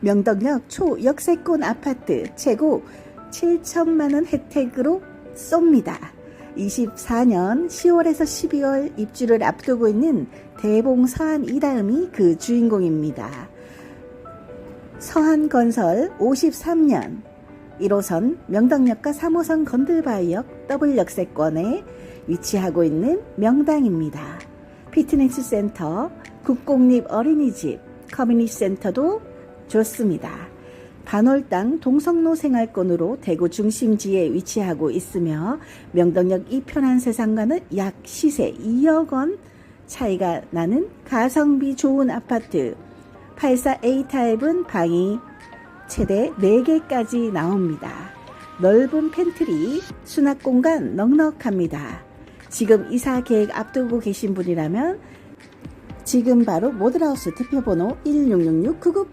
명덕역 초역세권 아파트 최고 7천만 원 혜택으로 쏩니다. 24년 10월에서 12월 입주를 앞두고 있는 대봉 서한 이다음이 그 주인공입니다. 서한 건설 53년 1호선 명덕역과 3호선 건들바이역 더블 역세권에 위치하고 있는 명당입니다. 피트니스 센터, 국공립 어린이집, 커뮤니티 센터도 좋습니다. 반월당 동성로 생활권으로 대구 중심지에 위치하고 있으며 명덕역 이편한 세상과는 약 시세 2억 원 차이가 나는 가성비 좋은 아파트 84A 타입은 방이 최대 4개까지 나옵니다. 넓은 팬트리, 수납 공간 넉넉합니다. 지금 이사 계획 앞두고 계신 분이라면 지금 바로 모델하우스 대표번호 1666-9988